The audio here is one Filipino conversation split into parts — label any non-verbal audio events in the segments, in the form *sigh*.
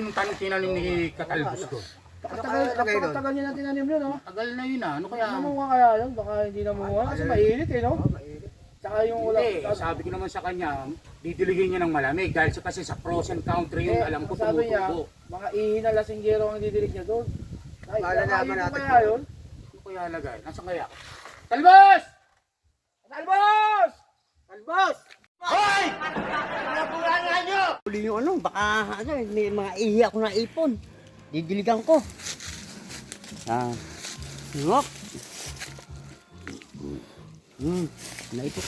magkano tinanim ni Katalbos ko? Tagal, Lagay doon. tagal niya na tinanim yun, no? Tagal na yun ah. Ano kaya? Namunga kaya yun? Baka hindi namunga kasi mainit eh, no? Tsaka yung wala. Hindi, sabi ko naman sa kanya, didiligin niya ng malamig dahil sa kasi sa frozen country yun, Eh, alam ko sabi niya, tumutubo. mga ihi na lasinggero ang didilig niya doon. Ay, Malalaman natin kaya yun? Ano kaya lagay? Nasaan kaya? Talbos! Talbos! Huli yung ano, baka ano, may mga ihi ako na ipon. Didiligan ko. Ah. Ngok. Hmm, na ito.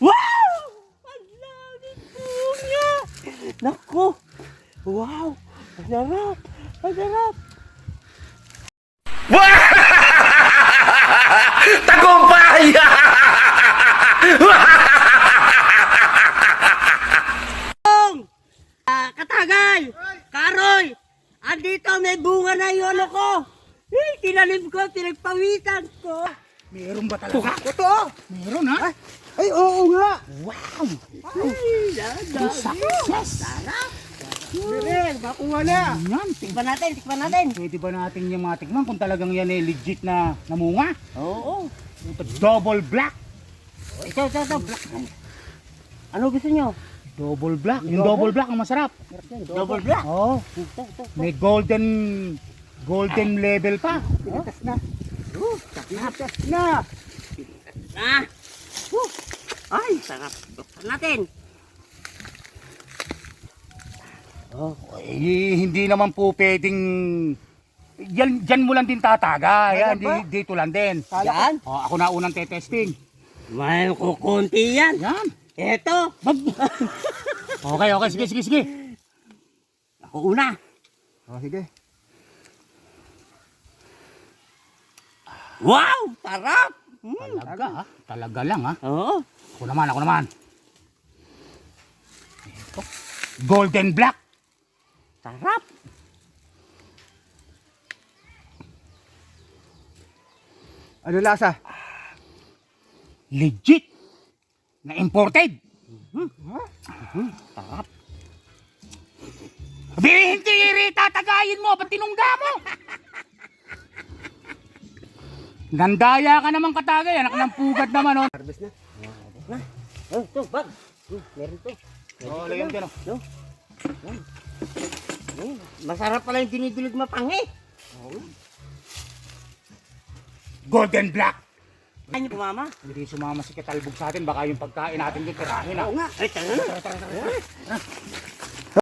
Wow! Ang dami bunga! Nako! Wow! Ang sarap! Ang sarap! Tagumpay! *laughs* Ah, katagay! Karoy! Andito may bunga na yung ano ko! Eh, tinanim ko, pinagpawitan ko! Meron ba talaga? Totoo! Meron ha? Ay, oo nga! Wow! Ay, dami! Success! Sarap! Direk, makuha na! Yan, Tikman natin, tikman natin! Pwede ba natin yung mga tikman kung talagang yan eh legit na namunga? Oo. Ito, double black. Ito, ito, ito. Black. Ano gusto nyo? Double black. Yung double black ang masarap. Double black. Oo. May golden golden level pa. Pinatas na! Pinatas na! Ah! Woo! Ay, sarap. Buksan natin. Oh, Eh, hindi naman po pwedeng yan, dyan mo lang din tataga. Yan, di, dito lang din. yan. Oh, ako na unang tetesting. May kukunti yan. Yan. Ito. *laughs* Okay, okay. Sige, sige, sige. Ako una. Oh, sige. Wow! Sarap! Hmm. Talaga, ha? Talaga lang, ha? Oo. Ako naman, ako naman. Ito. Golden black. Sarap. Ano lasa? Legit. Na imported. Sarap. Abi, hindi rin tatagayin mo. Ba't tinungga mo? Nandaya ka naman katagay. Anak ng pugad naman, oh. Harvest na. Oh, ito, bag. Hmm, meron to. Oh, lagyan oh. Hmm, masarap pala yung dinidilig mapangi. Golden black. Ano po, mama? Hindi sumama si Katalbog sa atin. Baka yung pagkain natin doon tirahin, ha? Oo nga. Ay, tara na.